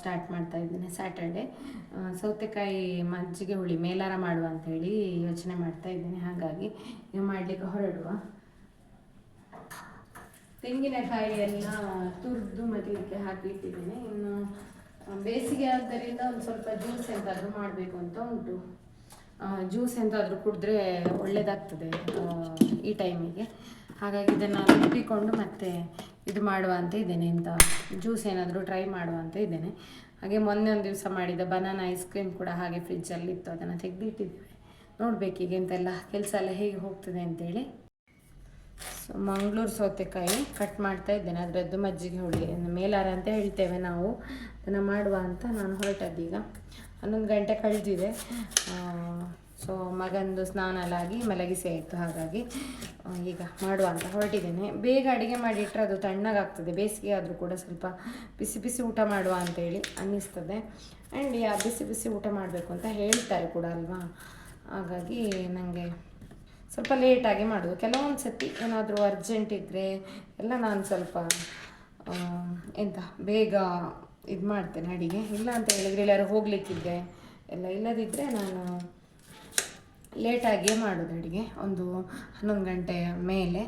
Start ಮಾಡ್ತಾ ಇದ್ದೇನೆ Saturday ಸೌತೆಕಾಯಿ ಮಜ್ಜಿಗೆ ಹುಳಿ ಮೇಲಾರ ಮಾಡುವ ಅಂತ ಹೇಳಿ ಯೋಚನೆ ಮಾಡ್ತಾ ಇದ್ದೇನೆ, ಹಾಗಾಗಿ ಮಾಡಲಿಕ್ಕೆ ಹೊರಡುವ. ತೆಂಗಿನಕಾಯಿಯೆಲ್ಲ ತುರಿದು ಮದಿಲಿಕ್ಕೆ ಹಾಕಿಟ್ಟಿದ್ದೇನೆ. ಇನ್ನು ಬೇಸಿಗೆ ಆದ್ದರಿಂದ ಒಂದು ಸ್ವಲ್ಪ ಜ್ಯೂಸ್ ಎಂತಾದರೂ ಮಾಡಬೇಕು ಅಂತ ಉಂಟು. ಜ್ಯೂಸ್ ಎಂತಾದರೂ ಕುಡಿದ್ರೆ ಒಳ್ಳೆಯದಾಗ್ತದೆ ಈ ಟೈಮಿಗೆ ಹಾಗಾಗಿ ಇದನ್ನು ರುಬ್ಬಿಕೊಂಡು ಮತ್ತೆ ಇದು ಮಾಡುವ ಅಂತ ಇದ್ದೇನೆ. ಇಂಥ ಜ್ಯೂಸ್ ಏನಾದರೂ ಟ್ರೈ ಮಾಡುವ ಅಂತ ಇದ್ದೇನೆ. ಹಾಗೆ ಮೊನ್ನೆ ಒಂದು ದಿವಸ ಮಾಡಿದ ಬನಾನಾ ಐಸ್ ಕ್ರೀಮ್ ಕೂಡ ಹಾಗೆ ಫ್ರಿಜ್ಜಲ್ಲಿ ಇತ್ತು. ಅದನ್ನು ತೆಗೆದಿಟ್ಟಿದ್ದೇವೆ. ಈಗ ಎಂತೆಲ್ಲ ಕೆಲಸ ಎಲ್ಲ ಹೇಗೆ ಹೋಗ್ತದೆ ಅಂತೇಳಿ. ಸೊ ಮಂಗಳೂರು ಸೌತೆಕಾಯಿ ಕಟ್ ಮಾಡ್ತಾ ಇದ್ದೇನೆ. ಅದರದ್ದು ಮಜ್ಜಿಗೆ ಹುಳಿ ಮೇಲಾರ ಅಂತ ಹೇಳ್ತೇವೆ ನಾವು. ಅದನ್ನು ಮಾಡುವ ಅಂತ ನಾನು ಹೊರಟದ್ದೀಗ ಹನ್ನೊಂದು ಗಂಟೆ ಕಳೆದಿದೆ. ಸೊ ಮಗಂದು ಸ್ನಾನ ಎಲ್ಲ ಆಗಿ ಮಲಗಿಸಿ ಆಯಿತು, ಹಾಗಾಗಿ ಈಗ ಮಾಡುವ ಅಂತ ಹೊರಟಿದ್ದೇನೆ. ಬೇಗ ಅಡುಗೆ ಮಾಡಿಟ್ರೆ ಅದು ತಣ್ಣಗಾಗ್ತದೆ. ಬೇಸಿಗೆ ಆದರೂ ಕೂಡ ಸ್ವಲ್ಪ ಬಿಸಿ ಬಿಸಿ ಊಟ ಮಾಡುವ ಅಂತೇಳಿ ಅನ್ನಿಸ್ತದೆ. ಆ್ಯಂಡ್ ಯಾ, ಬಿಸಿ ಬಿಸಿ ಊಟ ಮಾಡಬೇಕು ಅಂತ ಹೇಳ್ತಾರೆ ಕೂಡ ಅಲ್ವಾ? ಹಾಗಾಗಿ ನನಗೆ ಸ್ವಲ್ಪ ಲೇಟಾಗಿ ಮಾಡೋದು. ಕೆಲವೊಂದು ಸತಿ ಏನಾದರೂ ಅರ್ಜೆಂಟ್ ಇದ್ದರೆ ಎಲ್ಲ ನಾನು ಸ್ವಲ್ಪ ಎಂತ, ಬೇಗ ಇದು ಮಾಡ್ತೇನೆ ಅಡಿಗೆ. ಇಲ್ಲ ಅಂತ ಹೇಳಿದರೆ ಎಲ್ಲರೂ ಹೋಗಲಿಕ್ಕಿದ್ದೆ ಎಲ್ಲ ಇಲ್ಲದಿದ್ದರೆ ನಾನು ಲೇಟಾಗಿಯೇ ಮಾಡೋದು ಅಡುಗೆ. ಒಂದು ಹನ್ನೊಂದು ಗಂಟೆಯ ಮೇಲೆ.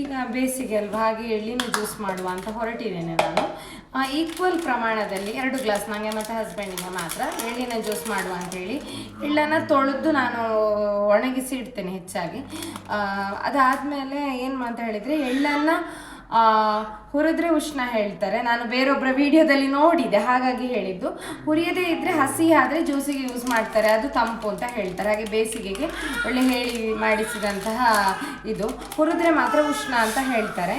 ಈಗ ಬೇಸಿಗೆ ಅಲ್ವಾ, ಹಾಗೆ ಎಳ್ಳಿನ ಜ್ಯೂಸ್ ಮಾಡುವ ಅಂತ ಹೊರಟಿದ್ದೇನೆ ನಾನು. ಈಕ್ವಲ್ ಪ್ರಮಾಣದಲ್ಲಿ ಎರಡು ಗ್ಲಾಸ್ ನನಗೆ ಮತ್ತು ಹಸ್ಬೆಂಡಿಗೆ ಮಾತ್ರ ಎಳ್ಳಿನ ಜ್ಯೂಸ್ ಮಾಡುವ ಅಂಥೇಳಿ ಎಳ್ಳನ್ನು ತೊಳೆದು ನಾನು ಒಣಗಿಸಿ ಇಡ್ತೇನೆ ಹೆಚ್ಚಾಗಿ. ಅದಾದಮೇಲೆ ಏನು ಅಂತ ಹೇಳಿದರೆ ಎಳ್ಳನ್ನು ಹುರಿದ್ರೆ ಉಷ್ಣ ಹೇಳ್ತಾರೆ. ನಾನು ಬೇರೊಬ್ಬರ ವಿಡಿಯೋದಲ್ಲಿ ನೋಡಿದೆ, ಹಾಗಾಗಿ ಹೇಳಿದ್ದು. ಹುರಿಯದೇ ಇದ್ದರೆ ಹಸಿ ಆದರೆ ಜ್ಯೂಸಿಗೆ ಯೂಸ್ ಮಾಡ್ತಾರೆ, ಅದು ತಂಪು ಅಂತ ಹೇಳ್ತಾರೆ. ಹಾಗೆ ಬೇಸಿಗೆಗೆ ಒಳ್ಳೆ ಹೇಳಿ ಮಾಡಿಸಿದಂತಹ ಇದು. ಹುರಿದ್ರೆ ಮಾತ್ರ ಉಷ್ಣ ಅಂತ ಹೇಳ್ತಾರೆ.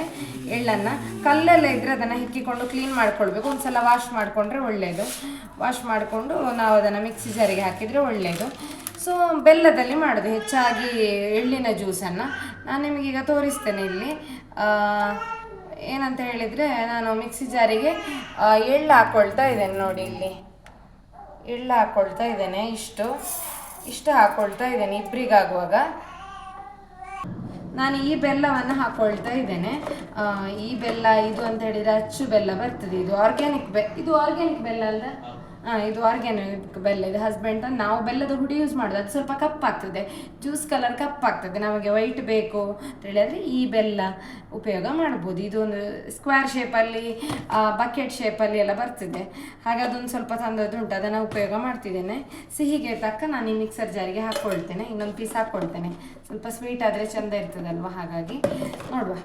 ಎಳ್ಳನ್ನು ಕಲ್ಲೆಲ್ಲ ಇದ್ದರೆ ಅದನ್ನು ಹಿಕ್ಕಿಕೊಂಡು ಕ್ಲೀನ್ ಮಾಡ್ಕೊಳ್ಬೇಕು. ಒಂದ್ಸಲ ವಾಶ್ ಮಾಡಿಕೊಂಡ್ರೆ ಒಳ್ಳೆಯದು ವಾಶ್ ಮಾಡಿಕೊಂಡು ನಾವು ಅದನ್ನು ಮಿಕ್ಸಿ ಜಾರಿಗೆ ಹಾಕಿದರೆ ಒಳ್ಳೆಯದು ಸೊ ಬೆಲ್ಲದಲ್ಲಿ ಮಾಡೋದು. ಹೆಚ್ಚಾಗಿ ಎಳ್ಳಿನ ಜ್ಯೂಸನ್ನು ನಾನು ನಿಮಗೀಗ ತೋರಿಸ್ತೇನೆ ಇಲ್ಲಿ. ಏನಂತ ಹೇಳಿದರೆ ನಾನು ಮಿಕ್ಸಿ ಜಾರಿಗೆ ಎಳ್ಳು ಹಾಕ್ಕೊಳ್ತಾ ಇದ್ದೇನೆ ನೋಡಿ ಇಲ್ಲಿ. ಎಳ್ಳು ಹಾಕ್ಕೊಳ್ತಾ ಇದ್ದೇನೆ ಇಷ್ಟು. ಇಷ್ಟು ಹಾಕ್ಕೊಳ್ತಾ ಇದ್ದೇನೆ ಇಬ್ಬರಿಗಾಗುವಾಗ ನಾನು ಈ ಬೆಲ್ಲವನ್ನು ಹಾಕ್ಕೊಳ್ತಾ ಇದ್ದೇನೆ. ಈ ಬೆಲ್ಲ ಇದು ಅಂತ ಹೇಳಿದರೆ ಅಚ್ಚು ಬೆಲ್ಲ ಬರ್ತದೆ. ಇದು ಆರ್ಗ್ಯಾನಿಕ್ ಬೆ ಇದು ಆರ್ಗ್ಯಾನಿಕ್ ಬೆಲ್ಲ ಅಲ್ಲ ಇದು ಆರ್ಗ್ಯಾನಿಕ್ ಬೆಲ್ಲ, ಇದು ಹಸ್ಬೆಂಡ್ ನಾವು ಬೆಲ್ಲದ ಹುಡಿ ಯೂಸ್ ಮಾಡೋದು. ಅದು ಸ್ವಲ್ಪ ಕಪ್ಪಾಗ್ತದೆ. Juice colour ಕಪ್ಪಾಗ್ತದೆ. ನಮಗೆ ವೈಟ್ ಬೇಕು ಅಂತ ಹೇಳಿದ್ರೆ ಈ ಬೆಲ್ಲ ಉಪಯೋಗ ಮಾಡ್ಬೋದು. ಇದು ಒಂದು ಸ್ಕ್ವೇರ್ ಶೇಪಲ್ಲಿ ಬಕೆಟ್ ಶೇಪಲ್ಲಿ ಎಲ್ಲ ಬರ್ತಿದೆ. ಹಾಗೆ ಅದೊಂದು ಸ್ವಲ್ಪ ತಂದದ್ದು ಉಂಟು. ಅದನ್ನು ಉಪಯೋಗ ಮಾಡ್ತಿದ್ದೇನೆ. ಸಿಹಿಗೆ ತಕ್ಕ ನಾನು ಈ ಮಿಕ್ಸರ್ ಜಾರಿಗೆ ಹಾಕ್ಕೊಳ್ತೇನೆ ಇನ್ನೊಂದು ಪೀಸ್ ಹಾಕ್ಕೊಳ್ತೇನೆ ಸ್ವಲ್ಪ ಸ್ವೀಟ್ ಆದರೆ ಚೆಂದ ಇರ್ತದಲ್ವ? ಹಾಗಾಗಿ ನೋಡುವ.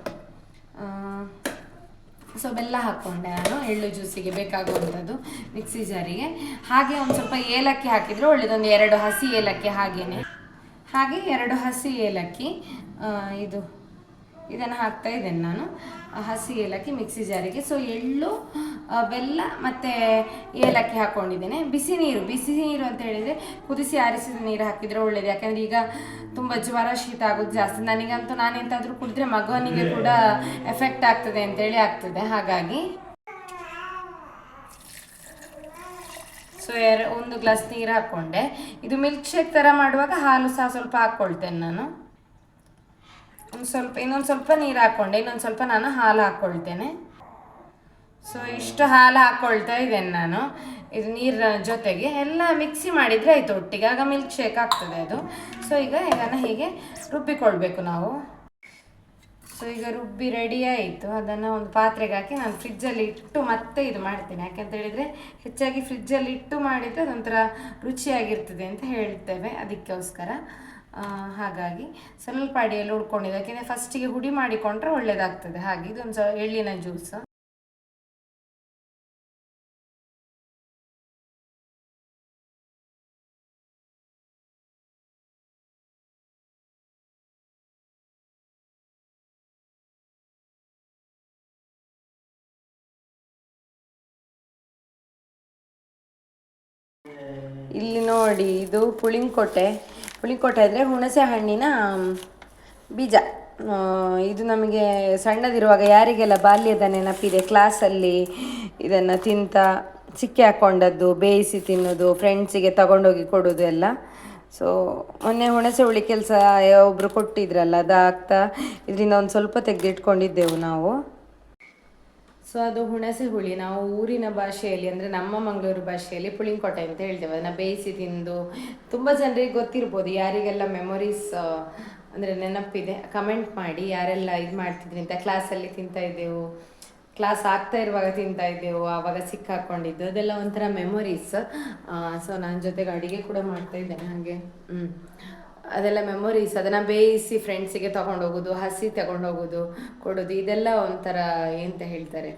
ಸೊ ಬೆಲ್ಲ ಹಾಕ್ಕೊಂಡೆ ನಾನು, ಎಳ್ಳು ಜ್ಯೂಸಿಗೆ ಬೇಕಾಗುವಂಥದ್ದು ಮಿಕ್ಸಿ ಜಾರಿಗೆ. ಹಾಗೆ ಒಂದು ಸ್ವಲ್ಪ ಏಲಕ್ಕಿ ಹಾಕಿದರೆ ಒಳ್ಳೆಯದೊಂದು ಎರಡು ಹಸಿ ಏಲಕ್ಕಿ ಹಾಗೇನೆ. ಹಾಗೆ ಎರಡು ಹಸಿ ಏಲಕ್ಕಿ ಇದು ಇದನ್ನು ಹಾಕ್ತಾ ಇದ್ದೇನೆ ನಾನು. ಹಸಿ ಏಲಕ್ಕಿ ಮಿಕ್ಸಿ ಜಾರಿಗೆ. ಸೊ ಎಳ್ಳು ಬೆಲ್ಲ ಮತ್ತು ಏಲಕ್ಕಿ ಹಾಕ್ಕೊಂಡಿದ್ದೇನೆ ಬಿಸಿ ನೀರು ಬಿಸಿ ನೀರು ಅಂತ ಹೇಳಿದರೆ ಕುದಿಸಿ ಆರಿಸಿದ ನೀರು ಹಾಕಿದರೆ ಒಳ್ಳೆಯದು ಯಾಕಂದರೆ ಈಗ ತುಂಬ ಜ್ವರ ಶೀತ ಆಗೋದು ಜಾಸ್ತಿ. ನನಗಂತೂ ನಾನೆಂತಾದರೂ ಕುಡಿದ್ರೆ ಮಗುವನಿಗೆ ಕೂಡ ಎಫೆಕ್ಟ್ ಆಗ್ತದೆ ಅಂತೇಳಿ ಆಗ್ತದೆ. ಹಾಗಾಗಿ. ಸೊ ಎರ ಒಂದು ಗ್ಲಾಸ್ ನೀರು ಹಾಕ್ಕೊಂಡೆ ಇದು ಮಿಲ್ಕ್ ಶೇಕ್ ಥರ ಮಾಡುವಾಗ ಹಾಲು ಸಹ ಸ್ವಲ್ಪ ಹಾಕ್ಕೊಳ್ತೇನೆ ನಾನು. ಒಂದು ಸ್ವಲ್ಪ, ಇನ್ನೊಂದು ಸ್ವಲ್ಪ ನೀರು ಹಾಕ್ಕೊಂಡೆ ಇನ್ನೊಂದು ಸ್ವಲ್ಪ ನಾನು ಹಾಲು ಹಾಕ್ಕೊಳ್ತೇನೆ ಸೊ ಇಷ್ಟು ಹಾಲು ಹಾಕ್ಕೊಳ್ತಾ ಇದ್ದೇನೆ ನಾನು. ಇದು ನೀರ ಜೊತೆಗೆ ಎಲ್ಲ ಮಿಕ್ಸಿ ಮಾಡಿದರೆ ಆಯಿತು, ಒಟ್ಟಿಗೆ ಆಗ ಮಿಲ್ಕ್ ಶೇಕ್ ಆಗ್ತದೆ ಅದು. ಸೊ ಈಗ ಇದನ್ನು ಹೀಗೆ ರುಬ್ಬಿಕೊಳ್ಬೇಕು ನಾವು. ಸೊ ಈಗ ರುಬ್ಬಿ ರೆಡಿ ಆಯಿತು. ಅದನ್ನು ಒಂದು ಪಾತ್ರೆಗೆ ಹಾಕಿ ನಾನು ಫ್ರಿಜ್ಜಲ್ಲಿ ಇಟ್ಟು ಮತ್ತೆ ಇದು ಮಾಡ್ತೇನೆ. ಯಾಕೆಂತ ಹೇಳಿದರೆ, ಹೆಚ್ಚಾಗಿ ಫ್ರಿಜ್ಜಲ್ಲಿ ಇಟ್ಟು ಮಾಡಿದರೆ ಅದೊಂಥರ ರುಚಿಯಾಗಿರ್ತದೆ ಅಂತ ಹೇಳ್ತೇವೆ. ಅದಕ್ಕೋಸ್ಕರ. ಹಾಗಾಗಿ ಸ್ವಲ್ಪ ಅಡಿಯಲ್ಲಿ ಉಳ್ಕೊಂಡಿದೆ ಯಾಕೆಂದರೆ ಫಸ್ಟಿಗೆ ಹುಡಿ ಮಾಡಿಕೊಂಡ್ರೆ ಒಳ್ಳೆಯದಾಗ್ತದೆ ಹಾಗೆ ಇದೊಂದು ಸ, ಎಳ್ಳಿನ ಜ್ಯೂಸ್ ಇಲ್ಲಿ ನೋಡಿ, ಇದು ಪುಳಿಂಕೋಟೆ ಪುಳಿಂಕೋಟೆ ಅಂದರೆ ಹುಣಸೆ ಹಣ್ಣಿನ ಬೀಜ. ಇದು ನಮಗೆ ಸಣ್ಣದಿರುವಾಗ ಯಾರಿಗೆಲ್ಲ ಬಾಲ್ಯದ ನೆನಪಿದೆ ಕ್ಲಾಸಲ್ಲಿ ಇದನ್ನು ತಿಂತ, ಸಿಕ್ಕಿ ಹಾಕ್ಕೊಂಡದ್ದು ಬೇಯಿಸಿ ತಿನ್ನೋದು ಫ್ರೆಂಡ್ಸಿಗೆ ತಗೊಂಡೋಗಿ ಕೊಡೋದು ಎಲ್ಲ. ಸೊ ಮೊನ್ನೆ ಹುಣಸೆ ಹುಳಿ ಕೆಲಸ ಒಬ್ಬರು ಕೊಟ್ಟಿದ್ರಲ್ಲ ಅದು ಆಗ್ತಾ ಇದರಿಂದ ಒಂದು ಸ್ವಲ್ಪ ತೆಗೆದಿಟ್ಕೊಂಡಿದ್ದೆವು ನಾವು. ಸೊ ಅದು ಹುಣಸೆ ಹುಳಿ. ನಾವು ಊರಿನ ಭಾಷೆಯಲ್ಲಿ ಅಂದರೆ ನಮ್ಮ ಮಂಗಳೂರು ಭಾಷೆಯಲ್ಲಿ ಪುಳಿಂಕೋಟೆ ಅಂತ ಹೇಳ್ತೇವೆ. ಅದನ್ನು ಬೇಯಿಸಿ ತಿಂದು ತುಂಬ ಜನರಿಗೆ ಗೊತ್ತಿರ್ಬೋದು. ಯಾರಿಗೆಲ್ಲ ಮೆಮೊರೀಸ್ ಅಂದರೆ ನೆನಪಿದೆ ಕಮೆಂಟ್ ಮಾಡಿ ಯಾರೆಲ್ಲ ಇದು ಮಾಡ್ತಿದ್ರಿ ಅಂತ ಕ್ಲಾಸಲ್ಲಿ ತಿಂತಾ ಇದ್ದೆವು. ಕ್ಲಾಸ್ ಆಗ್ತಾ ಇರುವಾಗ ತಿಂತಾ ಇದ್ದೆವು. ಆವಾಗ ಸಿಕ್ಕಾಕೊಂಡಿದ್ದು. ಅದೆಲ್ಲ ಒಂಥರ ಮೆಮೊರೀಸ್ ಸೊ ನನ್ನ ಜೊತೆಗೆ ಅಡುಗೆ ಕೂಡ ಮಾಡ್ತಾ ಇದ್ದೇನೆ. ಹಾಗೆ. ಹ್ಞೂ ಅದೆಲ್ಲ ಮೆಮೊರೀಸ್ ಅದನ್ನು ಬೇಯಿಸಿ ಫ್ರೆಂಡ್ಸಿಗೆ ತೊಗೊಂಡೋಗೋದು, ಹಸಿ ತಗೊಂಡೋಗೋದು, ಕೊಡೋದು, ಇದೆಲ್ಲ ಒಂಥರ ಎಂತ ಹೇಳ್ತಾರೆ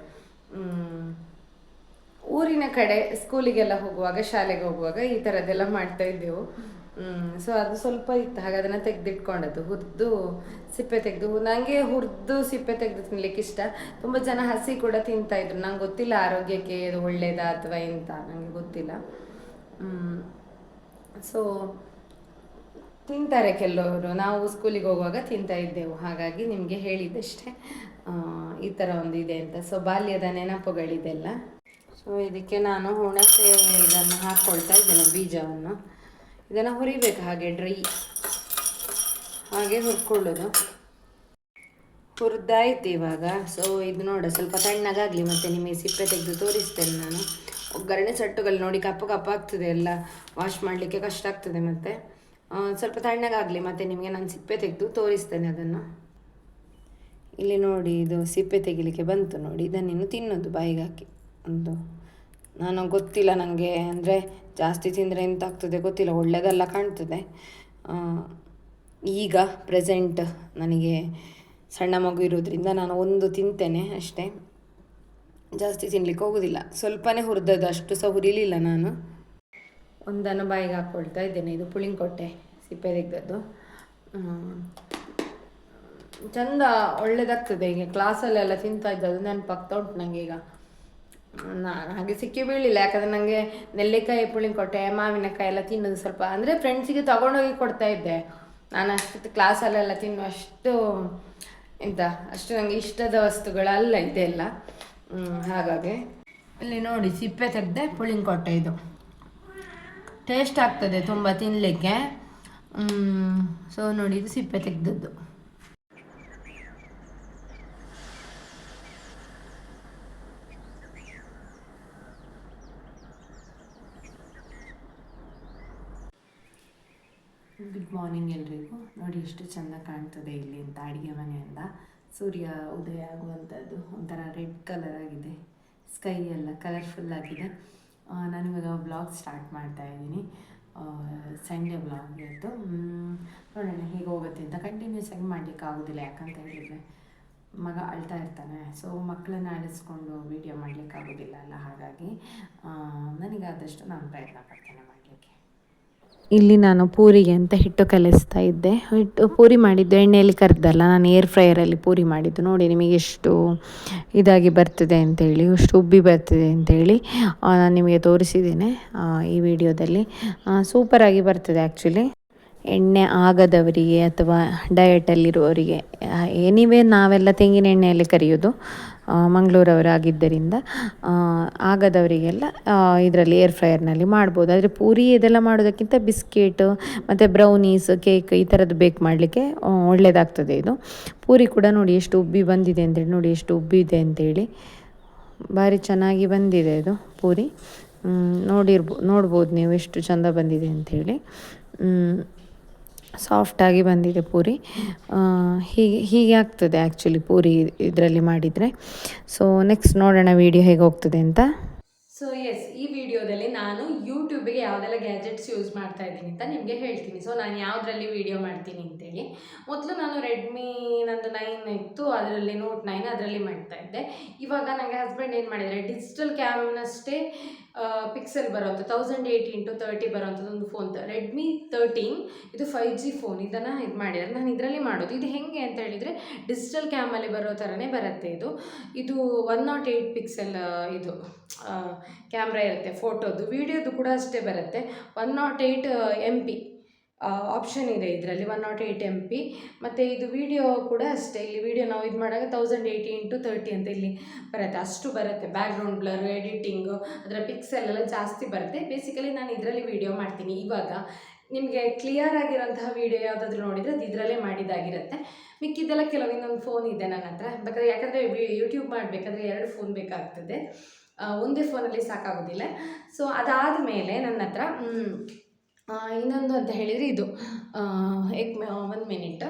ಊರಿನ ಕಡೆ ಸ್ಕೂಲಿಗೆಲ್ಲ ಹೋಗುವಾಗ, ಶಾಲೆಗೆ ಹೋಗುವಾಗ ಈ ಥರದ್ದೆಲ್ಲ ಮಾಡ್ತಾ ಇದ್ದೆವು. ಸೊ ಅದು ಸ್ವಲ್ಪ ಇತ್ತು, ಹಾಗೆ ಅದನ್ನು ತೆಗೆದಿಟ್ಕೊಂಡದ್ದು, ಹುರಿದು ಸಿಪ್ಪೆ ತೆಗೆದು ನನಗೆ ಹುರಿದು ಸಿಪ್ಪೆ ತೆಗೆದು ತಿನ್ಲಿಕ್ಕೆ ಇಷ್ಟ. ತುಂಬ ಜನ ಹಸಿ ಕೂಡ ತಿಂತಾ ಇದ್ರು. ನಂಗೆ ಗೊತ್ತಿಲ್ಲ ಆರೋಗ್ಯಕ್ಕೆ ಅದು ಒಳ್ಳೇದಾ ಅಥವಾ ಎಂತ ನನಗೆ ಗೊತ್ತಿಲ್ಲ. ಸೊ ತಿಂತಾರೆ ಕೆಲವರು. ನಾವು ಸ್ಕೂಲಿಗೆ ಹೋಗುವಾಗ ತಿಂತಾ ಇದ್ದೆವು. ಹಾಗಾಗಿ ನಿಮಗೆ ಹೇಳಿದ್ದಷ್ಟೇ. ಈ ಥರ ಒಂದು ಇದೆ ಅಂತ. ಸೊ ಬಾಲ್ಯದ ನೆನಪುಗಳಿದೆಲ್ಲ. ಸೊ ಇದಕ್ಕೆ ನಾನು ಹುಣಸೆ ಇದನ್ನು ಹಾಕ್ಕೊಳ್ತಾ ಇದ್ದೇನೆ, ಬೀಜವನ್ನು. ಇದನ್ನು ಹುರಿಬೇಕು ಹಾಗೆ, ಡ್ರೈ. ಹಾಗೆ ಹುರ್ಕೊಳ್ಳೋದು. ಹುರಿದಾಯ್ತು ಇವಾಗ. ಸೊ ಇದು ನೋಡ, ಸ್ವಲ್ಪ ತಣ್ಣಗಾಗಲಿ ಮತ್ತು ನಿಮಗೆ ಸಿಪ್ಪೆ ತೆಗೆದು ತೋರಿಸ್ತೇನೆ ನಾನು. ಒಗ್ಗರಣೆ, ಸಟ್ಟುಗಳು ನೋಡಿ ಕಪ್ಪು ಕಪ್ಪಾಗ್ತದೆ ಎಲ್ಲ. ವಾಶ್ ಮಾಡಲಿಕ್ಕೆ ಕಷ್ಟ ಆಗ್ತದೆ ಮತ್ತು. ಸ್ವಲ್ಪ ತಣ್ಣಗಾಗಲಿ, ಮತ್ತು ನಿಮಗೆ ನಾನು ಸಿಪ್ಪೆ ತೆಗೆದು ತೋರಿಸ್ತೇನೆ ಅದನ್ನು. ಇಲ್ಲಿ ನೋಡಿ, ಇದು ಸಿಪ್ಪೆ ತೆಗಿಲಿಕ್ಕೆ ಬಂತು ನೋಡಿ, ಇದನ್ನಿನ್ನು ತಿನ್ನೋದು ಬಾಯಿಗೆ ಹಾಕಿ ಒಂದು, ನಾನು ಗೊತ್ತಿಲ್ಲ ನನಗೆ ಅಂದರೆ ಜಾಸ್ತಿ ತಿಂದರೆ ಎಂತ ಆಗ್ತದೆ ಗೊತ್ತಿಲ್ಲ ಒಳ್ಳೆಯದೆಲ್ಲ ಕಾಣ್ತದೆ. ಈಗ, ಪ್ರೆಸೆಂಟ್ ನನಗೆ ಸಣ್ಣ ಮಗು ಇರೋದ್ರಿಂದ ನಾನು ಒಂದು ತಿಂತೇನೆ ಅಷ್ಟೇ. ಜಾಸ್ತಿ ತಿನ್ನಲಿಕ್ಕೆ ಹೋಗೋದಿಲ್ಲ. ಸ್ವಲ್ಪನೇ ಹುರಿದದ್ದು, ಅಷ್ಟು ಸಹ ಹುರಿಲಿಲ್ಲ ನಾನು. ಒಂದನ್ನು ಬಾಯಿಗೆ ಹಾಕ್ಕೊಳ್ತಾ ಇದ್ದೇನೆ. ಇದು ಪುಳಿಂಕೊಟ್ಟೆ ಸಿಪ್ಪೆ ತೆಗೆದದ್ದು. ಚಂದ ಒಳ್ಳೇದಾಗ್ತದೆ ಈಗ ಕ್ಲಾಸಲ್ಲೆಲ್ಲ ತಿಂತಾ ಇದ್ದದ್ದು. ನೆನಪಾಗ್ತಾ ಉಂಟು ನನಗೆ ಈಗ. ನಾನು ಹಾಗೆ ಸಿಕ್ಕಿ ಬೀಳಿಲ್ಲ. ಯಾಕಂದರೆ ನನಗೆ ನೆಲ್ಲಿಕಾಯಿ ಪುಳಿಂಕೊಟ್ಟೆ ಮಾವಿನಕಾಯಿ ಎಲ್ಲ ತಿನ್ನೋದು ಸ್ವಲ್ಪ, ಅಂದರೆ ಫ್ರೆಂಡ್ಸಿಗೆ ತಗೊಂಡೋಗಿ ಕೊಡ್ತಾ ಇದ್ದೆ. ನಾನು ಅಷ್ಟು ಕ್ಲಾಸಲ್ಲೆಲ್ಲ ತಿನ್ನುವಷ್ಟು ಎಂತ, ಅಷ್ಟು ನನಗೆ ಇಷ್ಟದ ವಸ್ತುಗಳಲ್ಲ ಇದೆಲ್ಲ. ಹಾಗಾಗಿ. ಇಲ್ಲಿ ನೋಡಿ, ಸಿಪ್ಪೆ ತೆಗೆದೆ ಪುಳಿಂಕೊಟ್ಟೆ ಇದು. ಟೇಸ್ಟ್ ಆಗ್ತದೆ ತುಂಬ ತಿನ್ನಲಿಕ್ಕೆ ಸೊ ನೋಡಿ, ಇದು ಸಿಪ್ಪೆ ತೆಗೆದದ್ದು. ಗುಡ್ ಮಾರ್ನಿಂಗ್ ಎಲ್ರಿಗೂ. ನೋಡಿ, ಎಷ್ಟು ಚೆಂದ ಕಾಣ್ತದೆ ಇಲ್ಲಿ ಅಂತ ಅಡುಗೆ ಮನೆಯಿಂದ. ಸೂರ್ಯ ಉದಯ ಆಗುವಂಥದ್ದು ಒಂಥರ ರೆಡ್ ಕಲರ್ ಆಗಿದೆ. ಸ್ಕೈ ಎಲ್ಲ ಕಲರ್ಫುಲ್ ಆಗಿದೆ. ನಾನಿವಾಗ ಬ್ಲಾಗ್ ಸ್ಟಾರ್ಟ್ ಮಾಡ್ತಾ ಇದ್ದೀನಿ. ಸಂಡೇ ಬ್ಲಾಗ್ ಇವತ್ತು ನೋಡೋಣ ಹೇಗೆ ಹೋಗುತ್ತೆ ಅಂತ. ಕಂಟಿನ್ಯೂಸ್ ಆಗಿ ಮಾಡಲಿಕ್ಕೆ ಆಗೋದಿಲ್ಲ ಯಾಕಂತ ಹೇಳಿದರೆ ಮಗ ಅಳ್ತಾ ಇರ್ತಾನೆ. ಸೊ ಮಕ್ಕಳನ್ನ ಅಳಿಸ್ಕೊಂಡು ವೀಡಿಯೋ ಮಾಡಲಿಕ್ಕೆ ಆಗೋದಿಲ್ಲ ಅಲ್ಲ. ಹಾಗಾಗಿ ನನಗೆ ಆದಷ್ಟು ನಾನು ಪ್ರಯತ್ನ ಪಡ್ತೇನೆ. ಇಲ್ಲಿ ನಾನು ಪೂರಿಗೆ ಅಂತ ಹಿಟ್ಟು ಕಲಿಸ್ತಾ ಇದ್ದೆ. ಹಿಟ್ಟು ಪೂರಿ ಮಾಡಿದ್ದು ಎಣ್ಣೆಯಲ್ಲಿ ಕರೆದಲ್ಲ, ನಾನು ಏರ್ ಫ್ರೈಯರಲ್ಲಿ ಪೂರಿ ಮಾಡಿದ್ದು. ನೋಡಿ ನಿಮಗೆ ಎಷ್ಟು ಇದಾಗಿ ಬರ್ತದೆ ಅಂತೇಳಿ, ಎಷ್ಟು ಉಬ್ಬಿ ಬರ್ತದೆ ಅಂತೇಳಿ ನಾನು ನಿಮಗೆ ತೋರಿಸಿದ್ದೇನೆ ಈ ವಿಡಿಯೋದಲ್ಲಿ. ಸೂಪರಾಗಿ ಬರ್ತದೆ ಆ್ಯಕ್ಚುಲಿ ಎಣ್ಣೆ ಆಗದವರಿಗೆ ಅಥವಾ ಡಯಟಲ್ಲಿರುವವರಿಗೆ ಎನಿವೇ ನಾವೆಲ್ಲ ತೆಂಗಿನ ಎಣ್ಣೆಯಲ್ಲಿ ಕರಿಯೋದು ಮಂಗಳೂರವರಾಗಿದ್ದರಿಂದ ಆಗದವರಿಗೆಲ್ಲ ಇದರಲ್ಲಿ ಏರ್ ಫ್ರೈಯರ್ನಲ್ಲಿ ಮಾಡ್ಬೋದು. ಆದರೆ ಪೂರಿ ಇದೆಲ್ಲ ಮಾಡೋದಕ್ಕಿಂತ ಬಿಸ್ಕೆಟ್ ಮತ್ತು ಬ್ರೌನೀಸ್ ಕೇಕ್ ಈ ಥರದ್ದು ಬೇಕ್ ಮಾಡಲಿಕ್ಕೆ ಒಳ್ಳೆಯದಾಗ್ತದೆ ಇದು. ಪೂರಿ ಕೂಡ ನೋಡಿ ಎಷ್ಟು ಉಬ್ಬಿ ಬಂದಿದೆ ಅಂತೇಳಿ ನೋಡಿ ಎಷ್ಟು ಉಬ್ಬಿದೆ ಅಂತೇಳಿ ಭಾರಿ ಚೆನ್ನಾಗಿ ಬಂದಿದೆ ಇದು ಪೂರಿ. ನೋಡಿರ್ಬೋ, ನೋಡ್ಬೋದು ನೀವು ಎಷ್ಟು ಚೆಂದ ಬಂದಿದೆ ಅಂಥೇಳಿ ಸಾಫ್ಟಾಗಿ ಬಂದಿದೆ ಪೂರಿ. ಹೀಗೆ ಹೀಗೆ ಆಗ್ತದೆ ಆ್ಯಕ್ಚುಲಿ ಪೂರಿ ಇದರಲ್ಲಿ ಮಾಡಿದರೆ. ಸೊ ನೆಕ್ಸ್ಟ್ ನೋಡೋಣ ವಿಡಿಯೋ ಹೇಗೆ ಹೋಗ್ತದೆ ಅಂತ. ಸೊ ಎಸ್ ಈ ವಿಡಿಯೋದಲ್ಲಿ ನಾನು ಯೂಟ್ಯೂಬಿಗೆ ಯಾವುದೆಲ್ಲ ಗ್ಯಾಜೆಟ್ಸ್ ಯೂಸ್ ಮಾಡ್ತಾ ಇದ್ದೀನಿ ಅಂತ ನಿಮಗೆ ಹೇಳ್ತೀನಿ. ಸೊ ನಾನು ಯಾವುದರಲ್ಲಿ ವಿಡಿಯೋ ಮಾಡ್ತೀನಿ ಅಂತೇಳಿ. ಮೊದಲು ನಾನು ರೆಡ್ಮಿ ನಂದು ನೈನ್ ಇತ್ತು, ಅದರಲ್ಲಿ ನೋಟ್ ನೈನ್ ಅದರಲ್ಲಿ ಮಾಡ್ತಾ ಇದ್ದೆ. ಇವಾಗ ನನಗೆ ಹಸ್ಬೆಂಡ್ ಏನು ಮಾಡಿದರೆ ಡಿಜಿಟಲ್ ಕ್ಯಾಮ್ನಷ್ಟೇ ಪಿಕ್ಸೆಲ್ ಬರೋದು ತೌಸಂಡ್ ಏಯ್ಟಿ ಇಂಟು ತರ್ಟಿ ಬರೋಂಥದ್ದು ಒಂದು ಫೋನ್ ರೆಡ್ಮಿ ತರ್ಟೀನ್ ಇದು ಫೈವ್ ಜಿ ಫೋನ್ ಇದನ್ನು ಇದು ಮಾಡಿದರೆ. ನಾನು ಇದರಲ್ಲಿ ಮಾಡೋದು. ಇದು ಹೆಂಗೆ ಅಂತ ಹೇಳಿದರೆ ಡಿಜಿಟಲ್ ಕ್ಯಾಮಲ್ಲಿ ಬರೋ ಥರನೇ ಬರುತ್ತೆ ಇದು. ಇದು ಒನ್ ನಾಟ್ ಏಯ್ಟ್ ಪಿಕ್ಸೆಲ್ ಇದು ಕ್ಯಾಮ್ರಾ ಇರುತ್ತೆ ಫೋಟೋದು ವಿಡಿಯೋದು ಕೂಡ ಅಷ್ಟೇ ಬರುತ್ತೆ. One not eight M P option ಇದೆ ಇದರಲ್ಲಿ one not eight M P ಮತ್ತು ಇದು ವಿಡಿಯೋ ಕೂಡ ಅಷ್ಟೇ. ಇಲ್ಲಿ ವಿಡಿಯೋ ನಾವು ಇದು ಮಾಡಾಗ ತೌಸಂಡ್ ಏಯ್ಟಿ ಇಂಟು ತರ್ಟಿ ಅಂತ ಇಲ್ಲಿ ಬರುತ್ತೆ. ಅಷ್ಟು ಬರುತ್ತೆ. ಬ್ಯಾಕ್ಗ್ರೌಂಡ್ ಬ್ಲರ್ ಎಡಿಟಿಂಗು ಅದರ ಪಿಕ್ಸೆಲ್ ಎಲ್ಲ ಜಾಸ್ತಿ ಬರುತ್ತೆ. ಬೇಸಿಕಲಿ ನಾನು ಇದರಲ್ಲಿ ವಿಡಿಯೋ ಮಾಡ್ತೀನಿ. ಇವಾಗ ನಿಮಗೆ ಕ್ಲಿಯರ್ ಆಗಿರೋಂತಹ ವಿಡಿಯೋ ಯಾವುದಾದ್ರೂ ನೋಡಿದರೆ ಅದು ಇದರಲ್ಲೇ ಮಾಡಿದ್ದಾಗಿರುತ್ತೆ. ಮಿಕ್ಕಿದ್ದೆಲ್ಲ ಕೆಲವು ಫೋನ್ ಇದೆ ನನ್ನ ಹತ್ರ. ಬೇಕಾದ್ರೆ ಯಾಕಂದರೆ ಯೂಟ್ಯೂಬ್ ಮಾಡಬೇಕಾದ್ರೆ ಎರಡು ಫೋನ್ ಬೇಕಾಗ್ತದೆ. ಒಂದೇ ಫೋನಲ್ಲಿ ಸಾಕಾಗೋದಿಲ್ಲ. ಸೊ ಅದಾದ ಮೇಲೆ ನನ್ನ ಹತ್ರ ಇನ್ನೊಂದು ಅಂತ ಹೇಳಿದರೆ ಇದು ಏಕ್ ಒಂದು ಮಿನಿಟ್.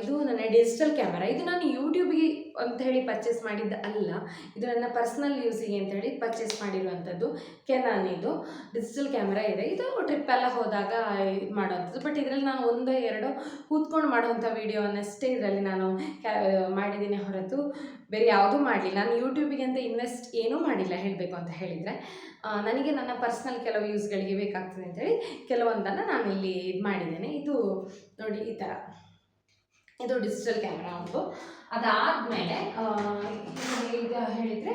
ಇದು ನನ್ನ ಡಿಜಿಟಲ್ ಕ್ಯಾಮರಾ ಇದು ನಾನು ಯೂಟ್ಯೂಬಿಗೆ ಅಂತ ಹೇಳಿ ಪರ್ಚೇಸ್ ಮಾಡಿದ್ದು ಅಲ್ಲ, ಇದು ನನ್ನ ಪರ್ಸ್ನಲ್ ಯೂಸಿಗೆ ಅಂತ ಹೇಳಿ ಪರ್ಚೇಸ್ ಮಾಡಿರುವಂಥದ್ದು ಕೆನಾನ್ ಇದು. ಡಿಜಿಟಲ್ ಕ್ಯಾಮ್ರಾ ಇದೆ. ಇದು ಟ್ರಿಪ್ ಎಲ್ಲ ಹೋದಾಗ ಇದು ಮಾಡೋವಂಥದ್ದು. ಬಟ್ ಇದರಲ್ಲಿ ನಾನು ಒಂದು ಎರಡು ಕೂತ್ಕೊಂಡು ಮಾಡುವಂಥ ವೀಡಿಯೋವನ್ನಷ್ಟೇ ಇದರಲ್ಲಿ ನಾನು ಕ್ಯಾ ಮಾಡಿದ್ದೀನಿ ಹೊರತು. ಬೇರೆ ಯಾವುದೂ ಮಾಡಲಿಲ್ಲ. ನಾನು ಯೂಟ್ಯೂಬಿಗೆ ಅಂತ ಇನ್ವೆಸ್ಟ್ ಏನೂ ಮಾಡಿಲ್ಲ ಹೇಳಬೇಕು ಅಂತ ಹೇಳಿದರೆ ನನಗೆ ನನ್ನ ಪರ್ಸ್ನಲ್ ಕೆಲವು ಯೂಸ್ಗಳಿಗೆ ಬೇಕಾಗ್ತದೆ ಅಂತೇಳಿ ಕೆಲವೊಂದನ್ನು ನಾನು ಇಲ್ಲಿ ಇದು ಮಾಡಿದ್ದೇನೆ. ಇದು ನೋಡಿ, ಈ ಥರ ಇದು ಡಿಜಿಟಲ್ ಕ್ಯಾಮ್ರಾ ಒಂದು. ಅದಾದಮೇಲೆ ಈಗ ಹೇಳಿದರೆ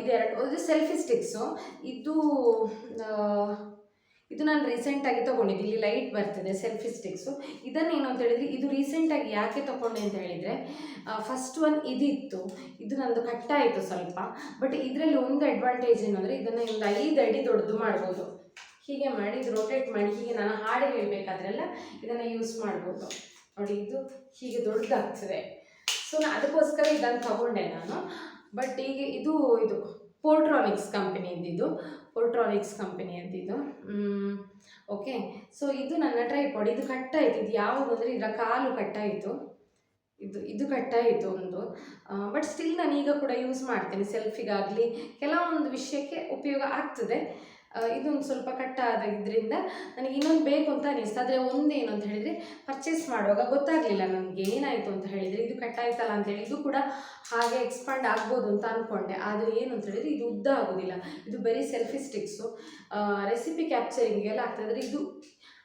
ಇದೆರಡು. ಇದು ಸೆಲ್ಫಿ ಸ್ಟಿಕ್ಸು ಇದು ಇದು ನಾನು ರೀಸೆಂಟಾಗಿ ತೊಗೊಂಡಿದ್ದು. ಇಲ್ಲಿ ಲೈಟ್ ಬರ್ತದೆ ಸೆಲ್ಫಿ ಸ್ಟಿಕ್ಸು ಇದನ್ನೇನು ಅಂತ ಹೇಳಿದರೆ, ಇದು ರೀಸೆಂಟಾಗಿ ಯಾಕೆ ತೊಗೊಂಡೆ ಅಂತ ಹೇಳಿದರೆ ಫಸ್ಟ್ ಒನ್ ಇದಿತ್ತು. ಇದು ನಂದು ಕಟ್ಟಾಯಿತು ಸ್ವಲ್ಪ. ಬಟ್ ಇದರಲ್ಲಿ ಒಂದು ಅಡ್ವಾಂಟೇಜ್ ಏನಂದರೆ ಇದನ್ನು ಒಂದು ಐದು ಅಡಿ ದೊಡ್ಡದು ಮಾಡ್ಬೋದು. ಹೀಗೆ ಮಾಡಿ, ಇದು ರೊಟೇಟ್ ಮಾಡಿ, ಹೀಗೆ ನಾನು ಹಾಡು ಹೇಳಬೇಕಾದ್ರೆಲ್ಲ ಇದನ್ನು ಯೂಸ್ ಮಾಡ್ಬೋದು. ನೋಡಿ, ಇದು ಹೀಗೆ ದೊಡ್ಡದಾಗ್ತದೆ. ಸೊ ಅದಕ್ಕೋಸ್ಕರ ಇದನ್ನು ತಗೊಂಡೆ ನಾನು. ಬಟ್ ಈಗ ಇದು ಇದು. ಪೋರ್ಟ್ರಾನಿಕ್ಸ್ ಕಂಪನಿ ಇದ್ದಿದ್ದು ಪೋರ್ಟ್ರಾನಿಕ್ಸ್ ಕಂಪನಿ ಅಂತಿದ್ದು. ಓಕೆ ಸೊ ಇದು ನನ್ನ ಟ್ರೈಪಾಡ್ ಇದು ಕಟ್ಟಾಯಿತು. ಇದು ಯಾವುದು ಅಂದರೆ ಇದರ ಕಾಲು ಕಟ್ಟಾಯಿತು. ಇದು ಇದು ಕಟ್ಟಾಯಿತು ಒಂದು. ಬಟ್ ಸ್ಟಿಲ್ ನಾನು ಈಗ ಕೂಡ ಯೂಸ್ ಮಾಡ್ತೇನೆ. ಸೆಲ್ಫಿಗಾಗಲಿ ಕೆಲವೊಂದು ವಿಷಯಕ್ಕೆ ಉಪಯೋಗ ಆಗ್ತದೆ. ಇದೊಂದು ಸ್ವಲ್ಪ ಕಟ್ಟಾದಾಗಿದ್ದರಿಂದ ನನಗೆ ಇನ್ನೊಂದು ಬೇಕು ಅಂತ ಅನಿಸ್ತು. ಆದರೆ ಒಂದೇನು ಅಂತ ಹೇಳಿದರೆ ಪರ್ಚೇಸ್ ಮಾಡುವಾಗ ಗೊತ್ತಾಗಲಿಲ್ಲ ನನಗೆ. ಏನಾಯಿತು ಅಂತ ಹೇಳಿದರೆ ಇದು ಕಟ್ಟಾಯ್ತಲ್ಲ ಅಂತೇಳಿ ಇದು ಕೂಡ ಹಾಗೆ ಎಕ್ಸ್ಪಾಂಡ್ ಆಗ್ಬೋದು ಅಂತ ಅಂದ್ಕೊಂಡೆ ಆದರೆ ಏನು ಅಂತ ಹೇಳಿದರೆ ಇದು ಉದ್ದ ಆಗೋದಿಲ್ಲ. ಇದು ಬರೀ ಸೆಲ್ಫಿ ಸ್ಟಿಕ್ಸು ರೆಸಿಪಿ ಕ್ಯಾಪ್ಚರಿಂಗೆಲ್ಲ ಆಗ್ತದೆ ಇದು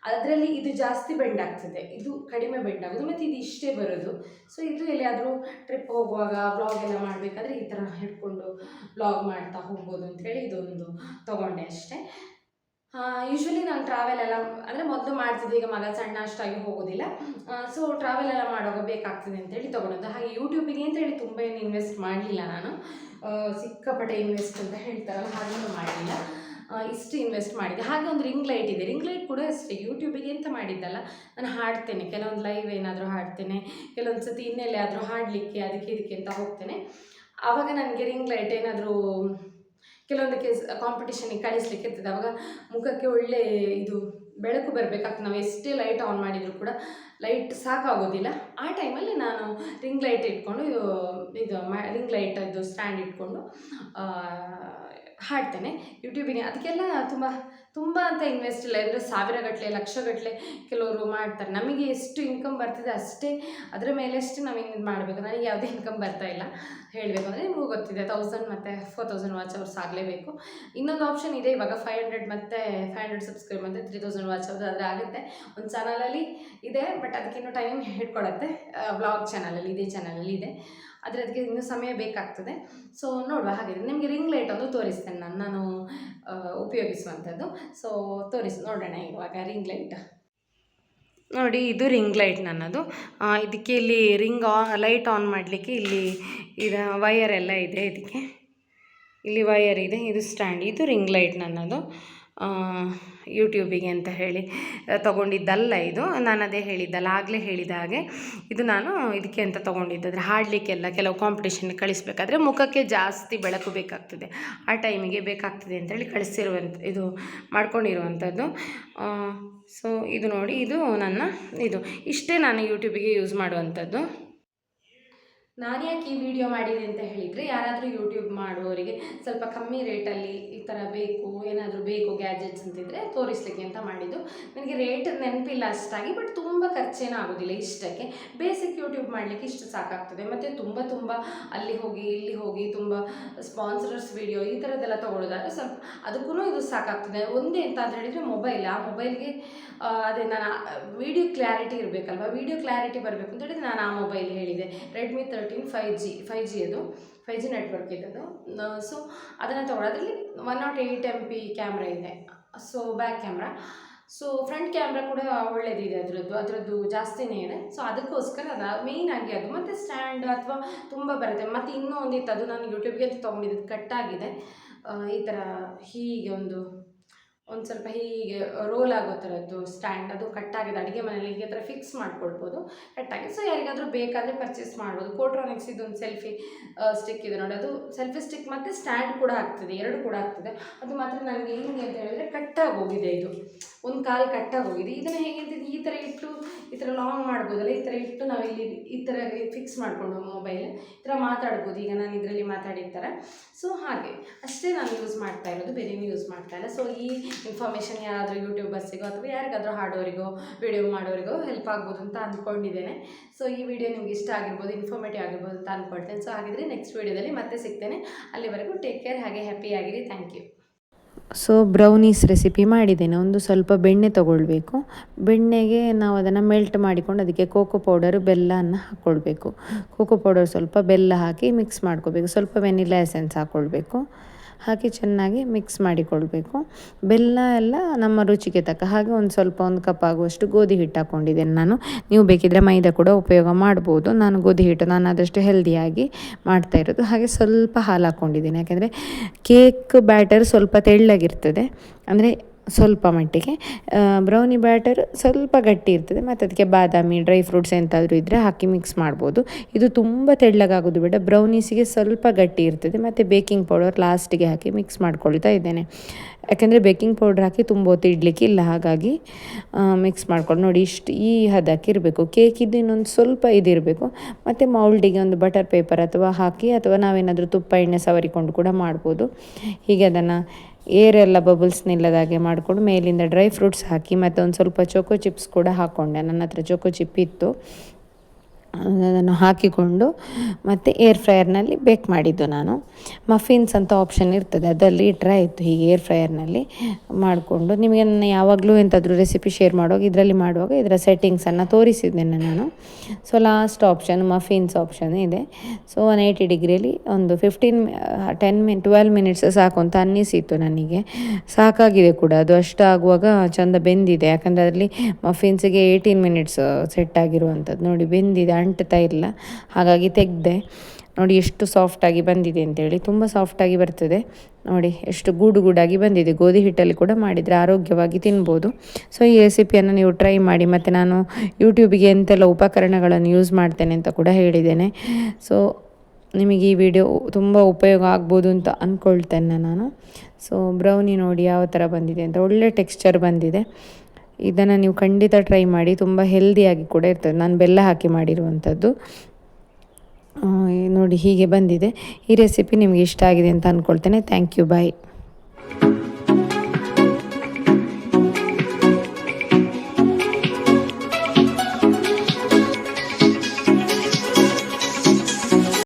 ಅದರಲ್ಲಿ ಇದು ಜಾಸ್ತಿ ಬೆಂಡ್ ಆಗ್ತದೆ, ಇದು ಕಡಿಮೆ ಬೆಂಡ್ ಆಗೋದು ಮತ್ತು ಇದು ಇಷ್ಟೇ ಬರೋದು. ಸೊ ಇದು ಎಲ್ಲಿಯಾದರೂ ಟ್ರಿಪ್ ಹೋಗುವಾಗ ವ್ಲಾಗ್ ಎಲ್ಲ ಮಾಡಬೇಕಾದ್ರೆ ಈ ಥರ ಹಿಡ್ಕೊಂಡು ವ್ಲಾಗ್ ಮಾಡ್ತಾ ಹೋಗ್ಬೋದು ಅಂತೇಳಿ ಇದೊಂದು ತೊಗೊಂಡೆ ಅಷ್ಟೇ. ಯೂಶ್ವಲಿ ನಾನು ಟ್ರಾವೆಲ್ ಎಲ್ಲ, ಅಂದರೆ ಮೊದಲು ಮಾಡ್ತಿದ್ದೆ, ಈಗ ಮಗ ಸಣ್ಣ ಅಷ್ಟಾಗಿ ಹೋಗೋದಿಲ್ಲ. ಸೊ ಟ್ರಾವೆಲ್ ಎಲ್ಲ ಮಾಡುವಾಗ ಬೇಕಾಗ್ತದೆ ಅಂತೇಳಿ ತೊಗೊಂಡದ್ದು. ಹಾಗೆ ಯೂಟ್ಯೂಬಿಗೆ ಅಂತೇಳಿ ತುಂಬ ಏನು ಇನ್ವೆಸ್ಟ್ ಮಾಡಲಿಲ್ಲ ನಾನು. ಸಿಕ್ಕಪಟ್ಟೆ ಸಿಕ್ಕಾಪಟ್ಟೆ ಇನ್ವೆಸ್ಟ್ ಅಂತ ಹೇಳ್ತಾರಲ್ಲ ಹಾಗೇನು ಮಾಡಲಿಲ್ಲ ಇಷ್ಟು ಇನ್ವೆಸ್ಟ್ ಮಾಡಿದೆ ಹಾಗೆ ಒಂದು ರಿಂಗ್ ಲೈಟ್ ಇದೆ. ರಿಂಗ್ ಲೈಟ್ ಕೂಡ ಅಷ್ಟೇ. ಯೂಟ್ಯೂಬಿಗೆ ಎಂತ ಮಾಡಿದ್ದಲ್ಲ? ನಾನು ಹಾಡ್ತೇನೆ. ಕೆಲವೊಂದು ಲೈವ್ ಏನಾದರೂ ಹಾಡ್ತೇನೆ. ಕೆಲವೊಂದು ಸತಿ ಇನ್ನೆಲ್ಲೇ ಆದರೂ ಹಾಡಲಿಕ್ಕೆ, ಅದಕ್ಕೆ ಇದಕ್ಕೆ ಅಂತ ಹೋಗ್ತೇನೆ. ಆವಾಗ ನನಗೆ ರಿಂಗ್ ಲೈಟ್ ಏನಾದರೂ ಕೆಲವೊಂದಕ್ಕೆ ಕಾಂಪಿಟೇಷನಿಗೆ ಕಳಿಸ್ಲಿಕ್ಕೆ ಇರ್ತದೆ. ಆವಾಗ ಮುಖಕ್ಕೆ ಒಳ್ಳೆ ಇದು ಬೆಳಕು ಬರಬೇಕಾಗ್ತದೆ. ನಾವು ಎಷ್ಟೇ ಲೈಟ್ ಆನ್ ಮಾಡಿದರೂ ಕೂಡ ಲೈಟ್ ಸಾಕಾಗೋದಿಲ್ಲ. ಆ ಟೈಮಲ್ಲಿ ನಾನು ರಿಂಗ್ ಲೈಟ್ ಇಟ್ಕೊಂಡು ಇದು ಇದು ರಿಂಗ್ ಲೈಟ್ ಇದು ಸ್ಟ್ಯಾಂಡ್ ಇಟ್ಕೊಂಡು ಹಾಡ್ತೇನೆ ಯೂಟ್ಯೂಬಿಗೆ. ಅದಕ್ಕೆಲ್ಲ ತುಂಬ ತುಂಬ ಅಂತ ಇನ್ವೆಸ್ಟ್ ಇಲ್ಲ. ಅಂದರೆ ಸಾವಿರಗಟ್ಟಲೆ ಲಕ್ಷಗಟ್ಟಲೆ ಕೆಲವರು ಮಾಡ್ತಾರೆ. ನಮಗೆ ಎಷ್ಟು ಇನ್ಕಮ್ ಬರ್ತಿದೆ ಅಷ್ಟೇ, ಅದರ ಮೇಲೆ ಅಷ್ಟೇ ನಾವು ಇನ್ನು ಮಾಡಬೇಕು. ನನಗೆ ಯಾವುದೇ ಇನ್ಕಮ್ ಬರ್ತಾ ಇಲ್ಲ. ಹೇಳಬೇಕು ಅಂದರೆ ನಿಮಗೂ ಗೊತ್ತಿದೆ ತೌಸಂಡ್ ಮತ್ತು ಫೋರ್ ತೌಸಂಡ್ ವಾಚ್ ಅವರ್ಸ್ ಆಗಲೇಬೇಕು. ಇನ್ನೊಂದು ಆಪ್ಷನ್ ಇದೆ, ಇವಾಗ ಫೈವ್ ಹಂಡ್ರೆಡ್ ಮತ್ತು ಫೈವ್ ಹಂಡ್ರೆಡ್ ಸಬ್ಸ್ಕ್ರೈಬ್ ಮತ್ತು ತ್ರೀ ತೌಸಂಡ್ ವಾಚ್ ಅವರ್ಸ್ ಆದರೆ ಆಗುತ್ತೆ. ಒಂದು ಚಾನಲಲ್ಲಿ ಇದೆ ಬಟ್ ಅದಕ್ಕಿನ್ನೂ ಟೈಮ್ ಹಿಡ್ಕೊಳತ್ತೆ. ಬ್ಲಾಗ್ ಚಾನಲಲ್ಲಿ ಇದೇ ಚಾನಲಲ್ಲಿ ಇದೆ. ಆದರೆ ಅದಕ್ಕೆ ಇನ್ನೂ ಸಮಯ ಬೇಕಾಗ್ತದೆ. ಸೊ ನೋಡುವ ಹಾಗಿದ್ರೆ ನಿಮಗೆ ರಿಂಗ್ ಲೈಟ್ ಒಂದು ತೋರಿಸ್ತೇನೆ ನಾನು. ನಾನು ಉಪಯೋಗಿಸುವಂಥದ್ದು ಸೊ ತೋರಿಸಿ, ನೋಡೋಣ ಇವಾಗ ರಿಂಗ್ ಲೈಟ್ ನೋಡಿ, ಇದು ರಿಂಗ್ ಲೈಟ್ ನನ್ನದು. ಇದಕ್ಕೆ ಇಲ್ಲಿ ರಿಂಗ್ ಆ ಲೈಟ್ ಆನ್ ಮಾಡಲಿಕ್ಕೆ ಇಲ್ಲಿ ಇದು ವಯರ್ ಎಲ್ಲ ಇದೆ ಇದಕ್ಕೆ. ಇಲ್ಲಿ ವಯರ್ ಇದೆ, ಇದು ಸ್ಟ್ಯಾಂಡ್ ಇದು ರಿಂಗ್ ಲೈಟ್ ನನ್ನದು. ಯೂಟ್ಯೂಬಿಗೆ ಅಂತ ಹೇಳಿ ತೊಗೊಂಡಿದ್ದಲ್ಲ ಇದು. ನಾನು ಅದೇ ಹೇಳಿದ್ದಲ್ಲ, ಆಗಲೇ ಹೇಳಿದ ಹಾಗೆ. ಇದು ನಾನು ಇದಕ್ಕೆ ಅಂತ ತೊಗೊಂಡಿದ್ದಾದರೆ ಹಾಡಲಿಕ್ಕೆಲ್ಲ ಕೆಲವು ಕಾಂಪಿಟೇಷನ್ ಕಳಿಸ್ಬೇಕಾದ್ರೆ ಮುಖಕ್ಕೆ ಜಾಸ್ತಿ ಬೆಳಕು ಬೇಕಾಗ್ತದೆ. ಆ ಟೈಮಿಗೆ ಬೇಕಾಗ್ತದೆ ಅಂತೇಳಿ ಕಳಿಸಿರುವಂಥ ಇದು ಮಾಡ್ಕೊಂಡಿರುವಂಥದ್ದು. ಸೊ ಇದು ನೋಡಿ, ಇದು ನನ್ನ ಇದು. ಇಷ್ಟೇ ನಾನು ಯೂಟ್ಯೂಬಿಗೆ ಯೂಸ್ ಮಾಡುವಂಥದ್ದು. ನಾನು ಯಾಕೆ ಈ ವಿಡಿಯೋ ಮಾಡಿದೆ ಅಂತ ಹೇಳಿದರೆ ಯಾರಾದರೂ ಯೂಟ್ಯೂಬ್ ಮಾಡುವವರಿಗೆ ಸ್ವಲ್ಪ ಕಮ್ಮಿ ರೇಟಲ್ಲಿ ಈ ಥರ ಬೇಕು, ಏನಾದರೂ ಬೇಕು ಗ್ಯಾಜೆಟ್ಸ್ ಅಂತಿದ್ರೆ ತೋರಿಸ್ಲಿಕ್ಕೆ ಅಂತ ಮಾಡಿದ್ದು. ನನಗೆ ರೇಟ್ ನೆನಪಿಲ್ಲ ಅಷ್ಟಾಗಿ ಬಟ್ ತುಂಬ ಖರ್ಚೇನೂ ಆಗೋದಿಲ್ಲ ಇಷ್ಟಕ್ಕೆ. ಬೇಸಿಕ್ ಯೂಟ್ಯೂಬ್ ಮಾಡಲಿಕ್ಕೆ ಇಷ್ಟು ಸಾಕಾಗ್ತದೆ. ಮತ್ತು ತುಂಬ ತುಂಬ ಅಲ್ಲಿ ಹೋಗಿ, ಇಲ್ಲಿ ಹೋಗಿ, ತುಂಬ ಸ್ಪಾನ್ಸರ್ಸ್ ವಿಡಿಯೋ ಈ ಥರದ್ದೆಲ್ಲ ತೊಗೊಳೋದಾದ್ರೆ ಸ್ವಲ್ಪ ಅದಕ್ಕೂ ಇದು ಸಾಕಾಗ್ತದೆ. ಒಂದೇ ಅಂತ ಅಂತ ಹೇಳಿದರೆ ಮೊಬೈಲ್, ಆ ಮೊಬೈಲ್ಗೆ ಅದೇ ನಾನು ವಿಡಿಯೋ ಕ್ಲಾರಿಟಿ ಇರಬೇಕಲ್ವ? ವಿಡಿಯೋ ಕ್ಲಾರಿಟಿ ಬರಬೇಕು ಅಂತ ಹೇಳಿದ್ರೆ ನಾನು ಆ ಮೊಬೈಲ್ ಹೇಳಿದೆ. Redmi thirteen five G five G ಅದು ಫೈವ್ ಜಿ ನೆಟ್ವರ್ಕ್ ಇದ್ದದು ಸೊ ಅದನ್ನು ತೊಗೊಳೋದ್ರಲ್ಲಿ one nought eight M P camera ಇದೆ. So back camera so front camera ಕೂಡ ಒಳ್ಳೇದಿದೆ ಅದರದ್ದು. ಅದರದ್ದು ಜಾಸ್ತಿನೇ ಇದೆ. ಸೊ ಅದಕ್ಕೋಸ್ಕರ ಅದು ಆಗಿ ಅದು. ಮತ್ತು ಸ್ಟ್ಯಾಂಡ್ ಅಥವಾ ತುಂಬ ಬರುತ್ತೆ. ಮತ್ತು ಇನ್ನೂ ಒಂದಿತ್ತು ಅದು ನಾನು ಯೂಟ್ಯೂಬ್ಗೆ ಅಂತ ತೊಗೊಂಡಿದ್ದು ಕಟ್ಟಾಗಿದೆ ಈ ಥರ ಹೀಗೆ ಒಂದು ಒಂದು ಸ್ವಲ್ಪ ಹೀಗೆ ರೋಲ್ ಆಗೋ ಥರದ್ದು ಸ್ಟ್ಯಾಂಡ್ ಅದು ಕಟ್ಟಾಗಿದೆ ಅಡುಗೆ ಮನೇಲಿ ಹೀಗೆ ಥರ ಫಿಕ್ಸ್ ಮಾಡ್ಕೊಳ್ಬೋದು ಕಟ್ಟಾಗಿ ಸೊ ಯಾರಿಗಾದರೂ ಬೇಕಾದರೆ ಪರ್ಚೇಸ್ ಮಾಡ್ಬೋದು. ಕೋಟ್ರಾನಿಕ್ಸ್ ಇದೊಂದು ಸೆಲ್ಫಿ ಸ್ಟಿಕ್ ಇದೆ ನೋಡಿ. ಅದು ಸೆಲ್ಫಿ ಸ್ಟಿಕ್ ಮತ್ತು ಸ್ಟ್ಯಾಂಡ್ ಕೂಡ ಆಗ್ತದೆ, ಎರಡು ಕೂಡ ಆಗ್ತದೆ. ಅದು ಮಾತ್ರ ನನಗೆ ಹೆಂಗೆ ಅಂತ ಹೇಳಿದ್ರೆ ಕಟ್ಟಾಗಿ ಹೋಗಿದೆ ಇದು. ಒಂದು ಕಾಲು ಕಟ್ಟಾಗಿ ಹೋಗಿದೆ. ಇದನ್ನು ಹೇಗೆ ಈ ಥರ ಈ ಥರ ಲಾಂಗ್ ಮಾಡ್ಬೋದಲ್ಲ, ಈ ಥರ ಇಟ್ಟು ನಾವು ಇಲ್ಲಿ ಈ ಥರ ಫಿಕ್ಸ್ ಮಾಡಿಕೊಂಡು ಮೊಬೈಲ್ ಈ ಥರ ಮಾತಾಡ್ಬೋದು. ಈಗ ನಾನು ಇದರಲ್ಲಿ ಮಾತಾಡಿರ್ತಾರೆ. ಸೊ ಹಾಗೆ. ಅಷ್ಟೇ ನಾನು ಯೂಸ್ ಮಾಡ್ತಾ ಇರೋದು ಬೇರೇನು ಯೂಸ್ ಮಾಡ್ತಾ ಇಲ್ಲ. ಸೊ ಈ ಇನ್ಫಾರ್ಮೇಷನ್ ಯಾರಾದರೂ ಯೂಟ್ಯೂಬರ್ಸಿಗೋ ಅಥವಾ ಯಾರಿಗಾದರೂ ಹಾಡೋರಿಗೋ ವಿಡಿಯೋ ಮಾಡೋರಿಗೋ ಹೆಲ್ಪ್ ಆಗ್ಬೋದು ಅಂತ ಅಂದ್ಕೊಂಡಿದ್ದೇನೆ ಸೊ ಈ ವಿಡಿಯೋ ನಿಮ್ಗೆ ಇಷ್ಟ ಆಗಿರ್ಬೋದು ಇನ್ಫಾರ್ಮೇಟಿವ್ ಆಗಿರ್ಬೋದು ಅಂತ ಅಂದ್ಕೊಳ್ತೇನೆ ಸೊ ಹಾಗಿದ್ರೆ ನೆಕ್ಸ್ಟ್ ವಿಡಿಯೋದಲ್ಲಿ ಮತ್ತೆ ಸಿಗ್ತೇನೆ. ಅಲ್ಲಿವರೆಗೂ ಟೇಕ್ ಕೇರ್ ಹಾಗೆ ಹ್ಯಾಪಿ ಆಗಿರಿ. Thank you so brownies recipe ಮಾಡಿದ್ದೇನೆ. ಒಂದು ಸ್ವಲ್ಪ ಬೆಣ್ಣೆ ತಗೊಳ್ಬೇಕು. ಬೆಣ್ಣೆಗೆ ನಾವು ಅದನ್ನು ಮೆಲ್ಟ್ ಮಾಡಿಕೊಂಡು ಅದಕ್ಕೆ ಕೋಕೋ ಪೌಡರು ಬೆಲ್ಲವನ್ನು ಹಾಕ್ಕೊಳ್ಬೇಕು ಕೋಕೋ ಪೌಡರ್ ಸ್ವಲ್ಪ ಬೆಲ್ಲ ಹಾಕಿ ಮಿಕ್ಸ್ ಮಾಡ್ಕೋಬೇಕು ಸ್ವಲ್ಪ ವೆನಿಲಾ ಎಸೆನ್ಸ್ ಹಾಕ್ಕೊಳ್ಬೇಕು ಹಾಕಿ ಚೆನ್ನಾಗಿ ಮಿಕ್ಸ್ ಮಾಡಿಕೊಳ್ಬೇಕು. ಬೆಲ್ಲ ಎಲ್ಲ ನಮ್ಮ ರುಚಿಗೆ ತಕ್ಕ ಹಾಗೆ ಒಂದು ಸ್ವಲ್ಪ ಒಂದು ಕಪ್ ಆಗುವಷ್ಟು ಗೋಧಿ ಹಿಟ್ಟು ಹಾಕ್ಕೊಂಡಿದ್ದೇನೆ ನಾನು. ನೀವು ಬೇಕಿದ್ದರೆ ಮೈದಾ ಕೂಡ ಉಪಯೋಗ ಮಾಡ್ಬೋದು. ನಾನು ಗೋಧಿ ಹಿಟ್ಟು ನಾನು ಆದಷ್ಟು ಹೆಲ್ದಿಯಾಗಿ ಮಾಡ್ತಾ ಇರೋದು. ಹಾಗೆ ಸ್ವಲ್ಪ ಹಾಲು ಹಾಕ್ಕೊಂಡಿದ್ದೀನಿ ಯಾಕೆಂದರೆ ಕೇಕ್ ಬ್ಯಾಟರ್ ಸ್ವಲ್ಪ ತೆಳ್ಳಗಿರ್ತದೆ. ಅಂದರೆ ಸ್ವಲ್ಪ ಮಟ್ಟಿಗೆ ಬ್ರೌನಿ ಬ್ಯಾಟರ್ ಸ್ವಲ್ಪ ಗಟ್ಟಿ ಇರ್ತದೆ, ಮತ್ತು ಅದಕ್ಕೆ ಬಾದಾಮಿ ಡ್ರೈ ಫ್ರೂಟ್ಸ್ ಎಂತಾದರೂ ಇದ್ದರೆ ಹಾಕಿ ಮಿಕ್ಸ್ ಮಾಡ್ಬೋದು. ಇದು ತುಂಬ ತೆಳ್ಳಗಾಗೋದು ಬೇಡ ಬ್ರೌನೀಸಿಗೆ ಸ್ವಲ್ಪ ಗಟ್ಟಿ ಇರ್ತದೆ, ಮತ್ತು ಬೇಕಿಂಗ್ ಪೌಡರ್ ಲಾಸ್ಟಿಗೆ ಹಾಕಿ ಮಿಕ್ಸ್ ಮಾಡ್ಕೊಳ್ತಾ ಇದ್ದೇನೆ. ಯಾಕೆಂದರೆ ಬೇಕಿಂಗ್ ಪೌಡ್ರ್ ಹಾಕಿ ತುಂಬ ಹೊತ್ತು ಇಲ್ಲ, ಹಾಗಾಗಿ ಮಿಕ್ಸ್ ಮಾಡ್ಕೊಂಡು ನೋಡಿ ಇಷ್ಟು ಈ ಹದಕ್ಕೆ ಇರಬೇಕು. ಕೇಕಿದ್ದು ಇನ್ನೊಂದು ಸ್ವಲ್ಪ ಇದಿರಬೇಕು, ಮತ್ತು ಮೌಲ್ಡಿಗೆ ಒಂದು ಬಟರ್ ಪೇಪರ್ ಅಥವಾ ಹಾಕಿ, ಅಥವಾ ನಾವೇನಾದರೂ ತುಪ್ಪ, ಎಣ್ಣೆ ಸವರಿಕೊಂಡು ಕೂಡ ಮಾಡ್ಬೋದು. ಹೀಗೆ ಅದನ್ನು ಏರೆಲ್ಲ ಬಬಲ್ಸ್ ನಿಲ್ಲದಾಗೆ ಮಾಡಿಕೊಂಡು ಮೇಲಿಂದ ಡ್ರೈ ಫ್ರೂಟ್ಸ್ ಹಾಕಿ ಮತ್ತು ಒಂದು ಸ್ವಲ್ಪ ಚೋಕೋ ಚಿಪ್ಸ್ ಕೂಡ ಹಾಕ್ಕೊಂಡೆ ನನ್ನ ಹತ್ರ ಚೋಕೋ ಚಿಪ್ ಇತ್ತು. ಅದನ್ನು ಹಾಕಿಕೊಂಡು ಮತ್ತು ಏರ್ ಫ್ರೈಯರ್ನಲ್ಲಿ ಬೇಕ್ ಮಾಡಿದ್ದು ನಾನು. ಮಫಿನ್ಸ್ ಅಂತ ಆಪ್ಷನ್ ಇರ್ತದೆ, ಅದರಲ್ಲಿ ಇಟ್ಟರೆ ಆಯಿತು. ಹೀಗೆ ಏರ್ ಫ್ರೈಯರ್ನಲ್ಲಿ ಮಾಡಿಕೊಂಡು ನಿಮಗೆ ಯಾವಾಗಲೂ ಎಂಥಾದರೂ ರೆಸಿಪಿ ಶೇರ್ ಮಾಡುವಾಗ, ಇದರಲ್ಲಿ ಮಾಡುವಾಗ ಇದರ ಸೆಟ್ಟಿಂಗ್ಸನ್ನು ತೋರಿಸಿದ್ದೇನೆ ನಾನು. So last option muffins option ಇದೆ. ಸೊ ಒನ್ ಏಯ್ಟಿ ಡಿಗ್ರಿಯಲ್ಲಿ ಒಂದು fifteen ten min twelve minutes ಸಾಕು ಅಂತ ಅನ್ನಿಸಿತ್ತು ನನಗೆ. ಸಾಕಾಗಿದೆ ಕೂಡ. ಅದು ಅಷ್ಟು ಆಗುವಾಗ ಚಂದ ಬೆಂದಿದೆ. ಯಾಕಂದರೆ ಅದರಲ್ಲಿ ಮಫಿನ್ಸಿಗೆ ಏಯ್ಟೀನ್ ಮಿನಿಟ್ಸ್ ಸೆಟ್ ಆಗಿರುವಂಥದ್ದು. ನೋಡಿ, ಬೆಂದಿದೆ. ಅಂಟ್ತಾ ಇಲ್ಲ. ಹಾಗಾಗಿ ತೆಗೆದೆ. ನೋಡಿ ಎಷ್ಟು ಸಾಫ್ಟಾಗಿ ಬಂದಿದೆ ಅಂತೇಳಿ. ತುಂಬ ಸಾಫ್ಟಾಗಿ ಬರ್ತದೆ. ನೋಡಿ ಎಷ್ಟು ಗೂಡು ಗೂಡಾಗಿ ಬಂದಿದೆ. ಗೋಧಿ ಹಿಟ್ಟಲ್ಲಿ ಕೂಡ ಮಾಡಿದರೆ ಆರೋಗ್ಯವಾಗಿ ತಿನ್ಬೋದು. ಸೊ ಈ ರೆಸಿಪಿಯನ್ನು ನೀವು ಟ್ರೈ ಮಾಡಿ ಮತ್ತು ನಾನು ಯೂಟ್ಯೂಬಿಗೆ ಎಂತೆಲ್ಲ ಉಪಕರಣಗಳನ್ನು ಯೂಸ್ ಮಾಡ್ತೇನೆ ಅಂತ ಕೂಡ ಹೇಳಿದ್ದೇನೆ. ಸೊ ನಿಮಗೆ ಈ ವಿಡಿಯೋ ತುಂಬ ಉಪಯೋಗ ಆಗ್ಬೋದು ಅಂತ ಅಂದ್ಕೊಳ್ತೇನೆ ನಾನು. ಸೊ ಬ್ರೌನಿ ನೋಡಿ ಯಾವ ಥರ ಬಂದಿದೆ ಅಂತ. ಒಳ್ಳೆ ಟೆಕ್ಸ್ಚರ್ ಬಂದಿದೆ. ಇದನ್ನು ನೀವು ಖಂಡಿತ ಟ್ರೈ ಮಾಡಿ, ತುಂಬ ಹೆಲ್ದಿಯಾಗಿ ಕೂಡ ಇರ್ತದೆ. ನಾನು ಬೆಲ್ಲ ಹಾಕಿ ಮಾಡಿರುವಂಥದ್ದು ನೋಡಿ ಹೀಗೆ ಬಂದಿದೆ. ಈ ರೆಸಿಪಿ ನಿಮಗೆ ಇಷ್ಟ ಆಗಿದೆ ಅಂತ ಅಂದ್ಕೊಳ್ತೇನೆ ಥ್ಯಾಂಕ್ ಯು ಬಾಯ್